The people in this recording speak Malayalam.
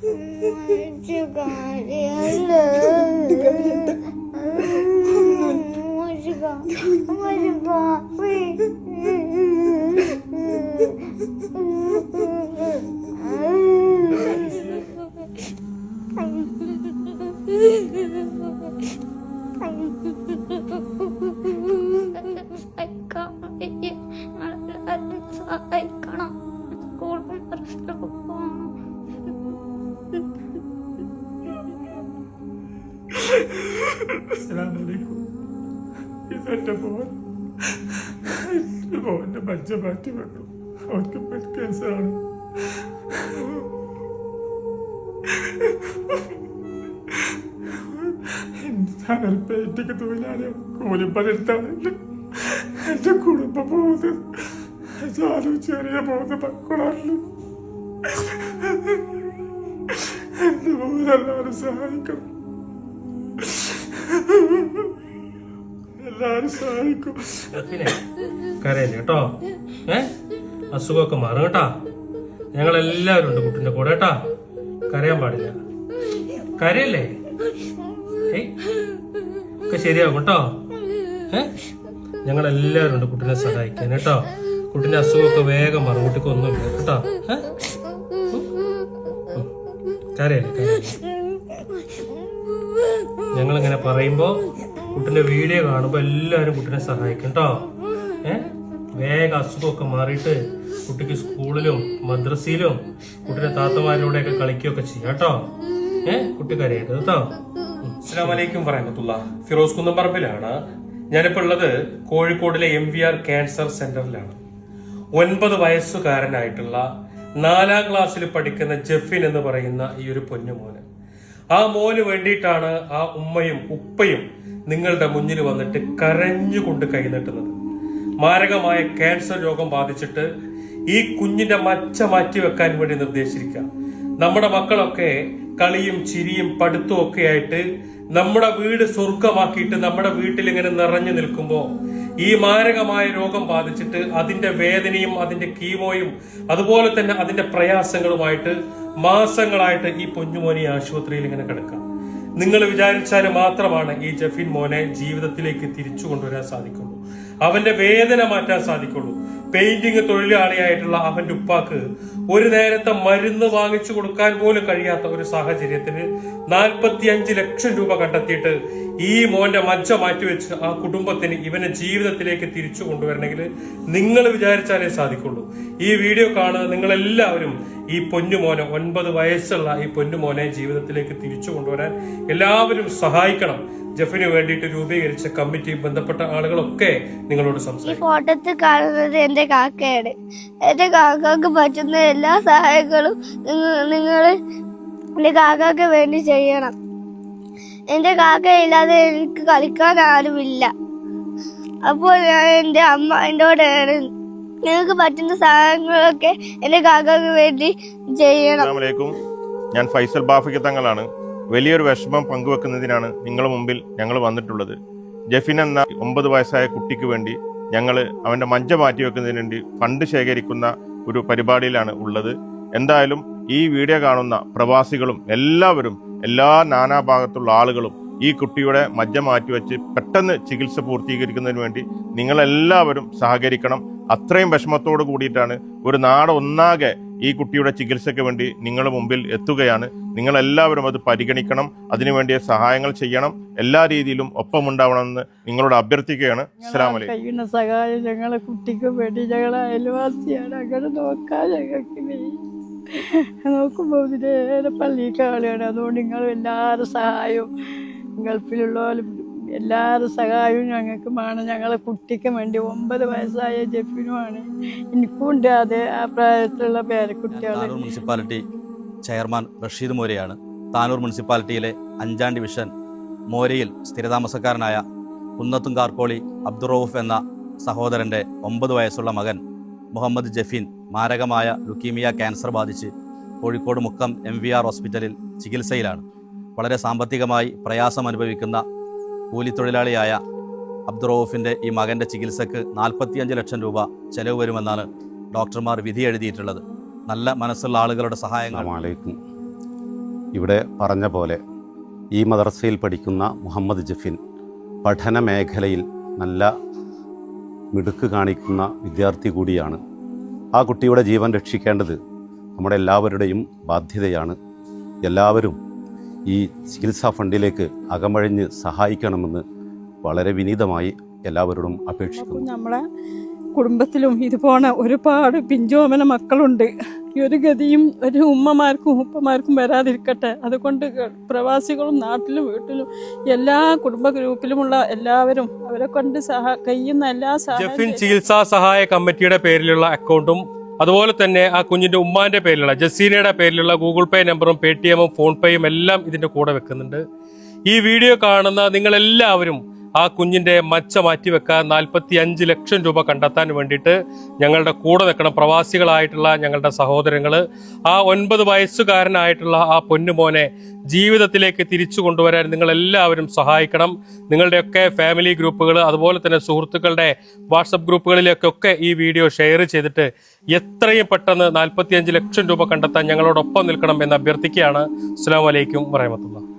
我这个，这个，这个，我这个，我这个，嗯嗯嗯嗯。ഇതെന്റെ മോൻ. എന്റെ മോന്റെ മജ്ജ മാറ്റി വെക്കണം അവർക്ക് ബ്ലഡ് ക്യാൻസറാണ് ഞാനൊരു തൊഴിലാളിയാണ് കൂലിപ്പണിയെടുത്താണ് എന്റെ കുടുംബം പോകുന്നത്. ഞാനും ചെറിയ പോകുന്ന മക്കളാണ് എന്റെ മോനെല്ലാവരും സഹായിക്കണം. എല്ലാരും കേട്ടോ. ഏ? അസുഖമൊക്കെ മാറും കേട്ടാ. ഞങ്ങളെല്ലാവരും ഉണ്ട് കുട്ടിന്റെ കൂടെ കേട്ടാ. കരയാൻ പാടില്ല. കരയല്ലേ? ഒക്കെ ശരിയാകും കേട്ടോ. ഏ? ഞങ്ങളെല്ലാവരും ഉണ്ട് കുട്ടിനെ സഹായിക്കാൻ കേട്ടോ. കുട്ടിന്റെ അസുഖമൊക്കെ വേഗം മാറും. കുട്ടിക്ക് ഒന്നുമില്ല കേട്ടോ. കരയല്ലേ? ഞങ്ങളിങ്ങനെ പറയുമ്പോ കുട്ടിന്റെ വീഡിയോ കാണുമ്പോ എല്ലാവരും കുട്ടിനെ സഹായിക്കും കേട്ടോ ഏ? വേഗം അസുഖമൊക്കെ മാറിയിട്ട് കുട്ടിക്ക് സ്കൂളിലും മദ്രസയിലും കുട്ടിയുടെ താത്തമാരിലൂടെയൊക്കെ കളിക്കുകയൊക്കെ ചെയ്യാം കേട്ടോ ഏ? കുട്ടി കരയട്ടെ കേട്ടോ അസ്സാമലൈക്കും പറയാൻ പറയത്തുള്ള ഫിറോസ് കുന്നംപറമ്പിലാണ്. ഞാനിപ്പോൾ ഉള്ളത് കോഴിക്കോടിലെ എം വി ആർ ക്യാൻസർ സെന്ററിലാണ് ഒൻപത് വയസ്സുകാരനായിട്ടുള്ള നാലാം ക്ലാസ്സിൽ പഠിക്കുന്ന ജെഫിൻ എന്ന് പറയുന്ന ഈ ഒരു പൊന്നുമോന്. ആ മോന് വേണ്ടിയിട്ടാണ് ആ ഉമ്മയും ഉപ്പയും നിങ്ങളുടെ മുന്നിൽ വന്നിട്ട് കരഞ്ഞുകൊണ്ട് കൈനീട്ടുന്നത് മാരകമായ ക്യാൻസർ രോഗം ബാധിച്ചിട്ട് ഈ കുഞ്ഞിന്റെ മച്ച മാറ്റി വെക്കാൻ വേണ്ടി നിർദ്ദേശിക്കാം നമ്മുടെ മക്കളൊക്കെ കളിയും ചിരിയും പഠിത്തവും ഒക്കെ ആയിട്ട് നമ്മുടെ വീട് സ്വർഗമാക്കിയിട്ട് നമ്മുടെ വീട്ടിൽ ഇങ്ങനെ നിറഞ്ഞു നിൽക്കുമ്പോൾ ഈ മാരകമായ രോഗം ബാധിച്ചിട്ട് അതിന്റെ വേദനയും അതിന്റെ കീമോയും അതുപോലെ തന്നെ അതിന്റെ പ്രയാസങ്ങളുമായിട്ട് മാസങ്ങളായിട്ട് ഈ പൊഞ്ഞുമോനി ആശുപത്രിയിൽ ഇങ്ങനെ കിടക്കാം നിങ്ങൾ വിചാരിച്ചാൽ മാത്രമാണ് ഈ ജഫിൻ മോനെ ജീവിതത്തിലേക്ക് തിരിച്ചു കൊണ്ടുവരാൻ സാധിക്കുള്ളൂ. അവന്റെ വേദന മാറ്റാൻ സാധിക്കുള്ളൂ. പെയിന്റിങ് തൊഴിലാളിയായിട്ടുള്ള അവന്റെ ഉപ്പാക്ക് ഒരു നേരത്തെ മരുന്ന് വാങ്ങിച്ചു കൊടുക്കാൻ പോലും കഴിയാത്ത ഒരു സാഹചര്യത്തിന് നാൽപ്പത്തി ലക്ഷം രൂപ കണ്ടെത്തിയിട്ട് ഈ മോന്റെ മജ്ജ മാറ്റിവെച്ച് ആ കുടുംബത്തിന് ഇവനെ ജീവിതത്തിലേക്ക് തിരിച്ചു കൊണ്ടുവരണമെങ്കിൽ നിങ്ങൾ വിചാരിച്ചാലേ സാധിക്കുള്ളൂ. ഈ വീഡിയോ കാണുന്ന നിങ്ങളെല്ലാവരും ഈ പൊന്നുമോനെ ഒൻപത് വയസ്സുള്ള ഈ പൊന്നുമോനെ ജീവിതത്തിലേക്ക് തിരിച്ചു കൊണ്ടുവരാൻ എല്ലാവരും സഹായിക്കണം. ജെഫിന് വേണ്ടിയിട്ട് രൂപീകരിച്ച കമ്മിറ്റി ബന്ധപ്പെട്ട ആളുകളൊക്കെ നിങ്ങളോട് ഈ സംസാരിക്കും. ഫോട്ടോത്തിൽ കാണുന്നത് എന്റെ കാക്കയാണ്. എന്റെ കാക്കക്ക് പറ്റുന്ന എല്ലാ സഹായങ്ങളും നിങ്ങൾ എന്റെ കാക്കക്ക് വേണ്ടി ചെയ്യണം. എന്റെ കാക്ക ഇല്ലാതെ എനിക്ക് കളിക്കാൻ ആരുമില്ല. അപ്പോൾ ഞാൻ എന്റെ അമ്മ എന്നോടാണ് നിങ്ങൾക്ക് പറ്റുന്ന സാധനങ്ങളൊക്കെ എന്റെ കാക്കക്ക് വേണ്ടി ചെയ്യണം. ഞാൻ ഫൈസൽ ബാഫിക്ക് തങ്ങളാണ്. വലിയൊരു വിഷമം പങ്കുവെക്കുന്നതിനാണ് നിങ്ങളുടെ മുമ്പിൽ ഞങ്ങൾ വന്നിട്ടുള്ളത്. ജഫിൻ എന്ന ഒമ്പത് വയസ്സായ കുട്ടിക്ക് വേണ്ടി ഞങ്ങൾ അവന്റെ മജ്ജ മാറ്റി വെക്കുന്നതിന് വേണ്ടി ഫണ്ട് ശേഖരിക്കുന്ന ഒരു പരിപാടിയിലാണ് ഉള്ളത്. എന്തായാലും ഈ വീഡിയോ കാണുന്ന പ്രവാസികളും എല്ലാവരും എല്ലാ നാനാഭാഗത്തുള്ള ആളുകളും ഈ കുട്ടിയുടെ മജ്ജ മാറ്റിവെച്ച് പെട്ടെന്ന് ചികിത്സ പൂർത്തീകരിക്കുന്നതിന് വേണ്ടി നിങ്ങളെല്ലാവരും സഹകരിക്കണം. അത്രയും വിഷമത്തോട് കൂടിയിട്ടാണ് ഒരു നാട് ഒന്നാകെ ഈ കുട്ടിയുടെ ചികിത്സയ്ക്ക് വേണ്ടി നിങ്ങളുടെ മുമ്പിൽ എത്തുകയാണ്. നിങ്ങളെല്ലാവരും അത് പരിഗണിക്കണം അതിനുവേണ്ടിയ സഹായങ്ങൾ ചെയ്യണം എല്ലാ രീതിയിലും ഒപ്പമുണ്ടാവണമെന്ന് നിങ്ങളോട് അഭ്യർത്ഥിക്കുകയാണ്. സഹായം ഞങ്ങളെ കുട്ടിക്ക് വേണ്ടി ഞങ്ങളെ അയൽവാസിയാണ്. അങ്ങനെ നോക്കാൻ ഞങ്ങൾക്ക്. നോക്കുമ്പോൾ ഇതിലേറെ പള്ളിക്കാളുകയാണ് അതുകൊണ്ട് നിങ്ങൾ എല്ലാവരും സഹായവും ഗൾഫിലുള്ളവരും എല്ലാവരും സഹായവും ഞങ്ങൾക്ക് വേണം ഞങ്ങളെ കുട്ടിക്ക് വേണ്ടി ഒമ്പത് വയസ്സായ ജഫിനുമാണ്. എനിക്കുണ്ട് അത് ആ പ്രായത്തിലുള്ള പേരക്കുട്ടികൾ മുനിസിപ്പാലിറ്റി ചെയർമാൻ റഷീദ് മോരയാണ്. താനൂർ മുനിസിപ്പാലിറ്റിയിലെ അഞ്ചാം ഡിവിഷൻ മോരയിൽ സ്ഥിരതാമസക്കാരനായ കുന്നത്തും കാർക്കോളി അബ്ദുറൌഫ് എന്ന സഹോദരന്റെ ഒമ്പത് വയസ്സുള്ള മകൻ മുഹമ്മദ് ജഫീൻ മാരകമായ ലുക്കീമിയ ക്യാൻസർ ബാധിച്ച് Kozhikode Mukkam M V R ഹോസ്പിറ്റലിൽ ചികിത്സയിലാണ്. വളരെ സാമ്പത്തികമായി പ്രയാസം അനുഭവിക്കുന്ന കൂലിത്തൊഴിലാളിയായ അബ്ദുറൌഫിന്റെ ഈ മകന്റെ ചികിത്സക്ക് നാൽപ്പത്തിയഞ്ച് ലക്ഷം രൂപ ചെലവ് വരുമെന്നാണ് ഡോക്ടർമാർ വിധി എഴുതിയിട്ടുള്ളത്. നല്ല മനസ്സുള്ള ആളുകളുടെ സഹായങ്ങൾ. അസ്സലാമലൈക്കും. ഇവിടെ പറഞ്ഞ പോലെ ഈ മദർസയിൽ പഠിക്കുന്ന മുഹമ്മദ് ജഫിൻ പഠന മേഖലയിൽ നല്ല മിടുക്ക് കാണിക്കുന്ന വിദ്യാർത്ഥി കൂടിയാണ് ആ കുട്ടിയുടെ ജീവൻ രക്ഷിക്കേണ്ടത് നമ്മുടെ എല്ലാവരുടെയും ബാധ്യതയാണ്. എല്ലാവരും ഈ ചികിത്സാ ഫണ്ടിലേക്ക് അകമഴിഞ്ഞ് സഹായിക്കണമെന്ന് വളരെ വിനീതമായി എല്ലാവരോടും അപേക്ഷിക്കുന്നു. നമ്മളെ കുടുംബത്തിലും ഇതുപോലെ ഒരുപാട് പിഞ്ചോമന മക്കളുണ്ട്. ഈ ഒരു ഗതിയും ഒരു ഉമ്മമാർക്കും ഉപ്പമാർക്കും വരാതിരിക്കട്ടെ. അതുകൊണ്ട് പ്രവാസികളും നാട്ടിലും വീട്ടിലും എല്ലാ കുടുംബ ഗ്രൂപ്പിലുമുള്ള എല്ലാവരും അവരെ കൊണ്ട് സഹ കഴിയുന്ന എല്ലാ സഹായ സഹായം ചികിത്സാ സഹായ കമ്മിറ്റിയുടെ പേരിലുള്ള അക്കൗണ്ടും അതുപോലെ തന്നെ ആ കുഞ്ഞിന്റെ ഉമ്മാന്റെ പേരിലുള്ള ജസീനയുടെ പേരിലുള്ള ഗൂഗിൾ പേ നമ്പറും പേ ടി എമ്മും ഫോൺ പേയും എല്ലാം ഇതിന്റെ കൂടെ വെക്കുന്നുണ്ട്. ഈ വീഡിയോ കാണുന്ന നിങ്ങളെല്ലാവരും ആ കുഞ്ഞിന്റെ മച്ച മാറ്റിവെക്കാൻ നാൽപ്പത്തി അഞ്ച് ലക്ഷം രൂപ കണ്ടെത്താൻ വേണ്ടിയിട്ട് ഞങ്ങളുടെ കൂടെ നിൽക്കണം പ്രവാസികളായിട്ടുള്ള ഞങ്ങളുടെ സഹോദരങ്ങൾ ആ ഒൻപത് വയസ്സുകാരനായിട്ടുള്ള ആ പൊന്നുമോനെ ജീവിതത്തിലേക്ക് തിരിച്ചു കൊണ്ടുവരാൻ നിങ്ങളെല്ലാവരും സഹായിക്കണം. നിങ്ങളുടെയൊക്കെ ഫാമിലി ഗ്രൂപ്പുകൾ അതുപോലെ തന്നെ സുഹൃത്തുക്കളുടെ വാട്സപ്പ് ഗ്രൂപ്പുകളിലേക്കൊക്കെ ഈ വീഡിയോ ഷെയർ ചെയ്തിട്ട് എത്രയും പെട്ടെന്ന് നാൽപ്പത്തിയഞ്ച് ലക്ഷം രൂപ കണ്ടെത്താൻ ഞങ്ങളോടൊപ്പം നിൽക്കണം എന്ന് അഭ്യർത്ഥിക്കുകയാണ്. അസ്സാം വലൈക്കും വറഹമത്തുള്ള